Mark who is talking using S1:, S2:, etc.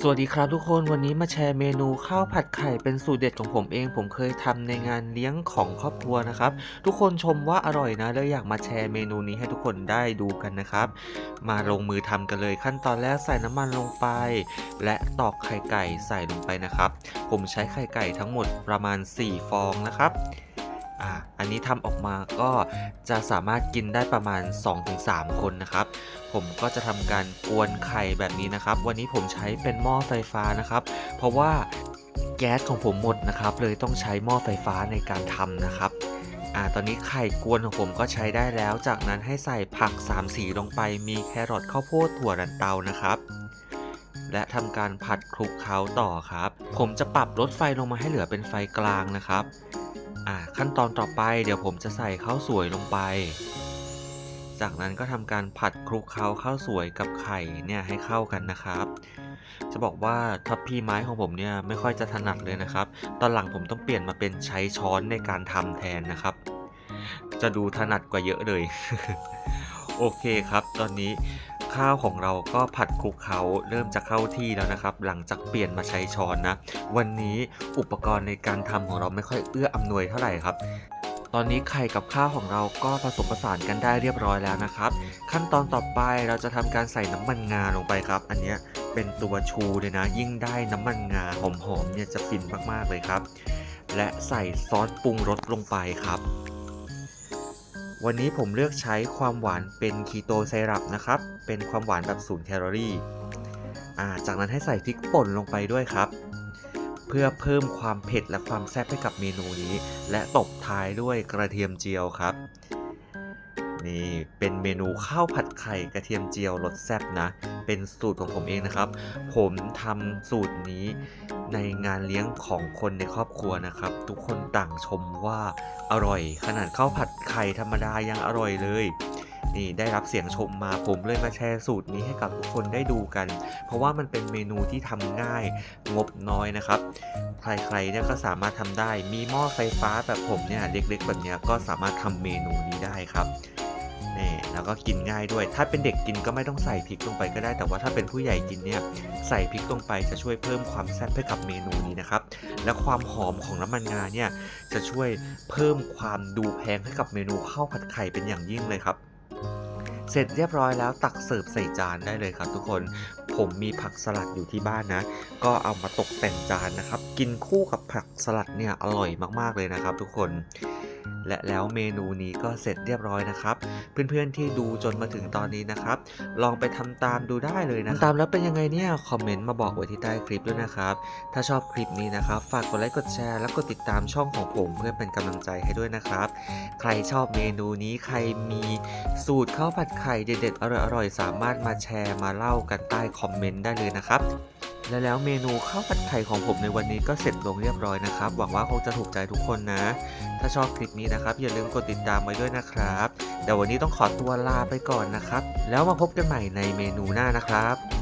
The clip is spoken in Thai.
S1: สวัสดีครับทุกคนวันนี้มาแชร์เมนูข้าวผัดไข่เป็นสูตรเด็ดของผมเอง ผมเคยทำในงานเลี้ยงของครอบครัวนะครับ ทุกคนชมว่าอร่อยนะเลยอยากมาแชร์เมนูนี้ให้ทุกคนได้ดูกันนะครับ มาลงมือทำกันเลยขั้นตอนแรกใส่น้ำมันลงไป และตอกไข่ไก่ใส่ลงไปนะครับ ผมใช้ไข่ไก่ทั้งหมดประมาณ 4 ฟองนะครับ อ่าอันนี้ทำออกมาก็จะสามารถกินได้ประมาณ 2-3 คนนะครับ ผมก็จะทำการกวนไข่แบบนี้นะครับ วันนี้ผมใช้เป็นหม้อไฟฟ้านะครับ เพราะว่าแก๊สของผมหมดนะครับ เลยต้องใช้หม้อไฟฟ้าในการทำนะครับอ่าตอนนี้ไข่กวนของผมก็ใช้ได้แล้ว จากนั้นให้ใส่ผัก 3 สีลงไป มีแครอทข้าวโพดถั่วลันเตานะครับ และทำการผัดคลุกเคล้าต่อครับ ผมจะปรับลดไฟลงมาให้เหลือเป็นไฟกลางนะครับ อ่าขั้นตอนต่อไปเดี๋ยวผมจะใส่ข้าวสวยลงไป จากนั้นก็ทำการผัดคลุกเคล้าข้าวสวยกับไข่เนี่ยให้เข้ากันนะครับ จะบอกว่าทัพพีไม้ของผมเนี่ยไม่ค่อยจะถนัดเลยนะครับ ตอนหลังผมต้องเปลี่ยนมาเป็นใช้ช้อนในการทำแทนนะครับ จะดูถนัดกว่าเยอะเลย โอเคครับ ตอนนี้ ข้าวของเราก็ผัดคลุกเคล้าเริ่มจะเข้าที่แล้วนะครับ หลังจากเปลี่ยนมาใช้ช้อนนะ วันนี้อุปกรณ์ในการทำของเราไม่ค่อยเอื้ออำนวยเท่าไหร่ครับตอนนี้ไข่กับข้าวของเราก็ผสมผสานกันได้เรียบร้อยแล้วนะครับ ขั้นตอนต่อไปเราจะทำการใส่น้ำมันงาลงไปครับ อันนี้เป็นตัวชูเลยนะ ยิ่งได้น้ำมันงาหอมๆเนี่ยจะฟินมากๆเลยครับ และใส่ซอสปรุงรสลงไปครับ วันนี้ผมเลือกใช้ความหวานเป็นคีโตไซรัปนะครับ เป็นความหวานแบบศูนย์แคลอรี่จากนั้นให้ใส่พริกป่นลงไปด้วยครับ เพื่อเพิ่มความเผ็ดและความแซ่บให้กับเมนูนี้ และตบท้ายด้วยกระเทียมเจียวครับ นี่เป็นเมนูข้าวผัดไข่กระเทียมเจียวรสแซ่บนะ เป็นสูตรของผมเองนะครับ ผมทำสูตรนี้ในงานเลี้ยงของคนในครอบครัวนะครับ ทุกคนต่างชมว่าอร่อย ขนาดข้าวผัดไข่ธรรมดายังอร่อยเลยนี่ได้รับเสียงชมมาผมเลยมาแชร์สูตรนี้ให้กับทุกคนได้ดูกัน เพราะว่ามันเป็นเมนูที่ทำง่ายงบน้อยนะครับ ใครๆเนี่ยก็สามารถทำได้มีหม้อไฟฟ้าแบบผมเนี่ยเล็กๆแบบนี้ก็สามารถทำเมนูนี้ได้ครับ แล้วก็กินง่ายด้วย ถ้าเป็นเด็กกินก็ไม่ต้องใส่พริกลงไปก็ได้ แต่ว่าถ้าเป็นผู้ใหญ่กินเนี่ยใส่พริกลงไปจะช่วยเพิ่มความแซ่บให้กับเมนูนี้นะครับ และความหอมของน้ำมันงาเนี่ยจะช่วยเพิ่มความดูแพงให้กับเมนูข้าวผัดไข่เป็นอย่างยิ่งเลยครับเสร็จเรียบร้อยแล้วตักเสิร์ฟใส่จานได้เลยครับทุกคน ผมมีผักสลัดอยู่ที่บ้านนะ ก็เอามาตกแต่งจานนะครับ กินคู่กับผักสลัดเนี่ยอร่อยมากๆเลยนะครับทุกคน และแล้วเมนูนี้ก็เสร็จเรียบร้อยนะครับ เพื่อนๆที่ดูจนมาถึงตอนนี้นะครับ ลองไปทำตามดูได้เลยนะตามแล้วเป็นยังไงเนี่ยคอมเมนต์มาบอกไว้ที่ใต้คลิปด้วยนะครับ ถ้าชอบคลิปนี้นะครับ ฝากกดไลค์กดแชร์แล้วกดติดตามช่องของผมเพื่อเป็นกำลังใจให้ด้วยนะครับ ใครชอบเมนูนี้ใครมีสูตรข้าวผัดไข่เด็ดๆอร่อยๆสามารถมาแชร์มาเล่ากันใต้คอมเมนต์ได้เลยนะครับ และแล้วเมนูข้าวผัดไข่ของผมในวันนี้ก็เสร็จลงเรียบร้อยนะครับ หวังว่าคงจะถูกใจทุกคนนะ ถ้าชอบคลิปนี้นะครับ อย่าลืมกดติดตามไว้ด้วยนะครับ แต่วันนี้ต้องขอตัวลาไปก่อนนะครับ แล้วมาพบกันใหม่ในเมนูหน้านะครับ